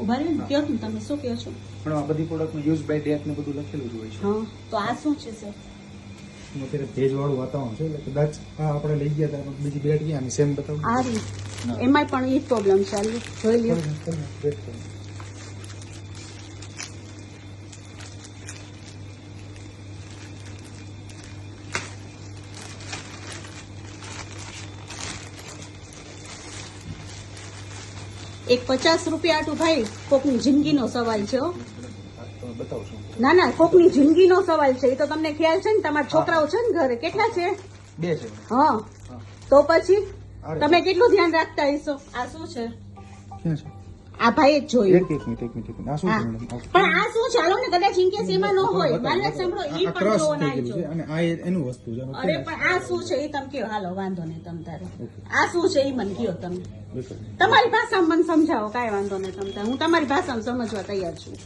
ઊભા રહ્યો ને કયો તું તમે શું કહો છો? પણ આ બધી પ્રોડક્ટમાં યુઝ બાય ડેટ ને બધું લખેલું જ હોય છે. હા તો આ શું છે સર એમાં ભેજ વાળું વાતાવરણ છે એટલે કદાચ આ આપણે લઈ ગયા હતા બીજી બેટ ગયા સેમ બતાવું. આ એમાંય પણ એ પ્રોબ્લેમ છે જોઈ લ્યો. એક પચાસ રૂપિયા આટું ભાઈ કોકની જિંદગીનો સવાલ છે ના ના કોકની જિંદગીનો સવાલ છે. એ તો તમને ખ્યાલ છે ને તમારા છોકરાઓ છે ને ઘરે કેટલા છે? બે છે. હા. હા. તો પછી? તમે કેટલું ધ્યાન રાખતા હશો? આ શું છે? આ ભાઈ જ જોયું. એક એક મિનિટ એક મિનિટ આ શું પણ આ શું ચાલો ને કદાચ ઇનકેસ એમાં ન હોય. મારે સાંભળો ઈ પણ જોવો ના છે. અને આ એનું વસ્તુ છે. અરે પણ આ શું છે? એ તમે કયો હાલો વાંધો નહીં તમ તારે. આ શું છે? એ મને કયો તમે. તમારી ભાષામાં મને સમજાવો. કાંઈ વાંધો નહીં તમ તારે. હું તમારી ભાષામાં સમજવા તૈયાર છું.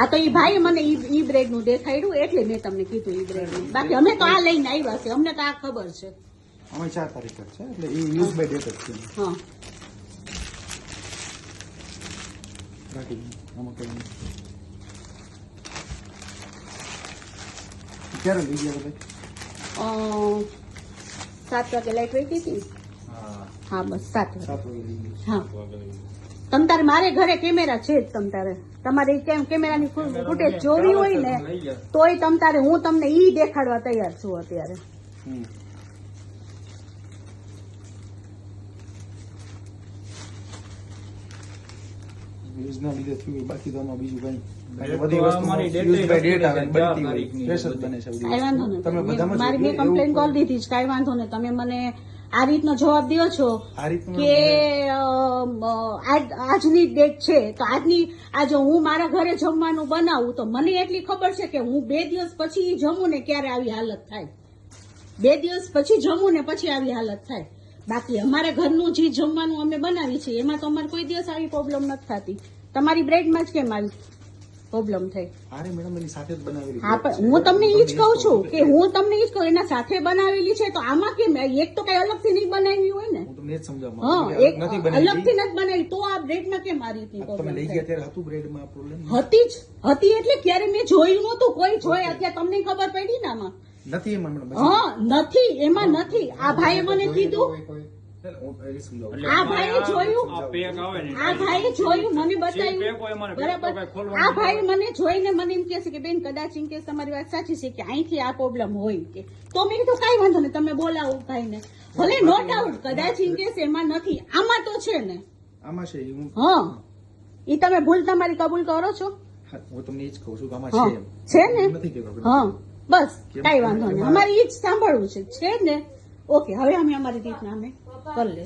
આ તો ઈ ભાઈ મને ઈ ઈ બ્રેડનું દેખાડ્યું એટલે મેં તમને કીધું ઈ બ્રેડનું. બાકી અમે તો આ લઈને આવ્યા છે અમને તો આ ખબર છે. આમાં ચાર તારીખ જ છે એટલે એ યુઝ બાય ડેટ જ છે. હા. રાખી આમાં કઈ ક્યારે લઈ ગયા બધા? સાત વાગે લાઈટ વહી ગઈ હતી હા બસ સાત વાગે. હા. તમ તારે મારે ઘરે કેમેરા છે જ તમ તારે. તમારે કેમ કેમેરાની ફૂટેજ જોવી હોય ને તોય તમ તારે હું તમને ઈ દેખાડવા તૈયાર છું અત્યારે. હમ. લીધે થયું બાકી તો આમાં બીજું કઈ બધી વસ્તુ બાય ડેટ આવે બનતી હોય. જ બને છે બધી વાંધો નહીં તમે બધામાં મારી મેં કમ્પ્લેન કરી. દીધી છે. કાંઈ વાંધો નહીં. તમે મને આ રીતનો જવાબ દો છો કે આજની ડેટ છે. તો આજની આ જો હું મારા ઘરે જમવાનું બનાવું તો મને એટલી ખબર છે કે હું બે દિવસ પછી જમું ને ક્યારે આવી હાલત થાય. બે દિવસ પછી જમું ને પછી આવી હાલત થાય. બાકી અમારા ઘરનું જે જમવાનું અમે બનાવી છીએ એમાં તો અમારે કોઈ દિવસ આવી પ્રોબ્લેમ નથી થતી. તમારી બ્રેડમાં જ કેમ આવી પ્રોબ્લેમ થઈ? અરે મેડમ એની સાથે જ બનાવેલી હા પણ હું તમને એ જ કહું છું કે હું તમને એ જ કહું એના સાથે બનાવેલી છે તો આમાં કેમ? એક તો કઈ અલગથી નહીં બનાવી હોય ને? હું તમને એ જ હા એક અલગથી નથી બનાવી તો આ બ્રેડમાં કેમ મારી હતી તમે લઈ ગયા ત્યારે હતું બ્રેડમાં પ્રોબ્લેમ હતી જ હતી એટલે ક્યારે મેં જોયું નહોતું કોઈ જોઈ અત્યારે તમને ખબર પડી ને આમાં? નથી એમાં હા નથી એમાં નથી. આ ભાઈએ મને કીધું હું એ સમજાવું એટલે આ ભાઈએ જોયું? આ પેક આવે ને. આ ભાઈએ જોયું મને બતાવ્યું. અમારે, પેક તો બરાબર આ ભાઈ મને જોઈને મને એમ કહે કે બેન કદાચ એમ કે તમારી વાત સાચી છે કે અહીંથી આ પ્રોબ્લેમ હોય કે. તો મેં કીધું કાંઈ વાંધો નહીં તમે બોલાવો ભાઈને. ભલે નો ડાઉટ કદાચ એમ કે એમાં નથી. આમાં તો છે ને. આમાં છે હા એ તમે ભૂલ તમારી કબૂલ કરો છો? હું તમને એ જ કહું છું કે આમાં છે. ને? હા બસ? કાંઈ વાંધો નહીં. અમારે એ જ સાંભળવું છે. છે ને? ઓકે હવે અમે અમારી રીતના અમે કરી લઈશું